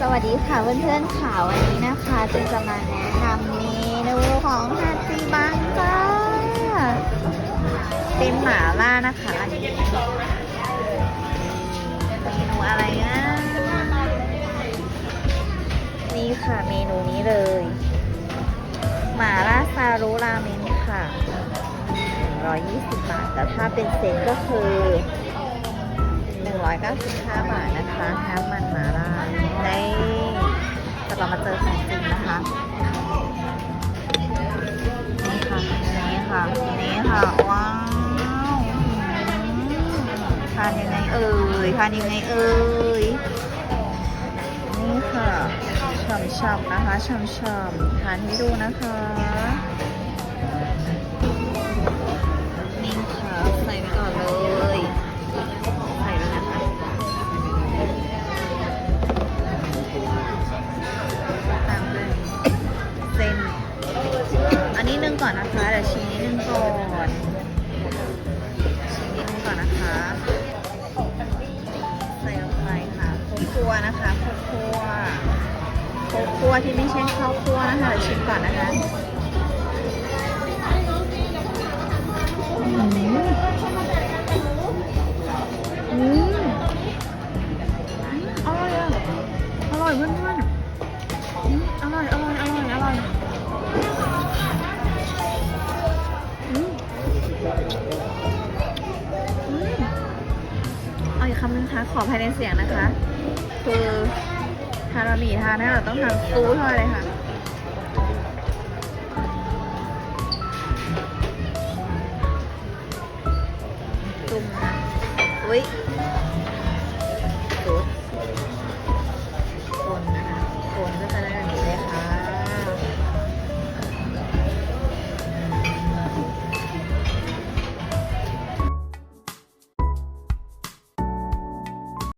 สวัสดีค่ะเพื่อนๆค่ะวันนี้นะคะจึงจะมาแนะนำเมนูของฮาจิบังจ้าเป็นหมาล่านะคะอันนี้เมนูอะไรนะนี่ค่ะเมนูนี้เลย หมาล่าซารุราเมนค่ะ 120 บาท แต่ถ้าเป็นเซ็ตก็คือ 195 บาทนะคะน้ำมันหมาล่าในแต่เรามาเจอของจริงนะคะนี่ค่ะนี่ค่ะนี่ค่ะว้าวทานยังไงเอ่ยทานยังไงเอ่ยนี่ค่ะช่ำๆนะคะช่ำๆทานให้ดูนะคะ ตามด้วยเส้น อันนี้นึ่งก่อนนะคะเดี๋ยวชิ้นนี้นึ่งก่อนชิ้นนี้นึ่งก่อนนะคะใส่ลงไปค่ะโคคั่วนะคะโคคั่วโคคั่วที่ไม่ใช่ข้าวคั่วนะคะเดี๋ยวชิมก่อนนะคะ อร่ออนอร่อยอร่อยอร่อยอร่อยอืมอืมเอาอีกคำนึงคะขอภายในเสียงนะคะ คือทานบะหมี่ทานให้เราต้องทานตู้เท่าไรเลยค่ะจุ่มนะอุ้ย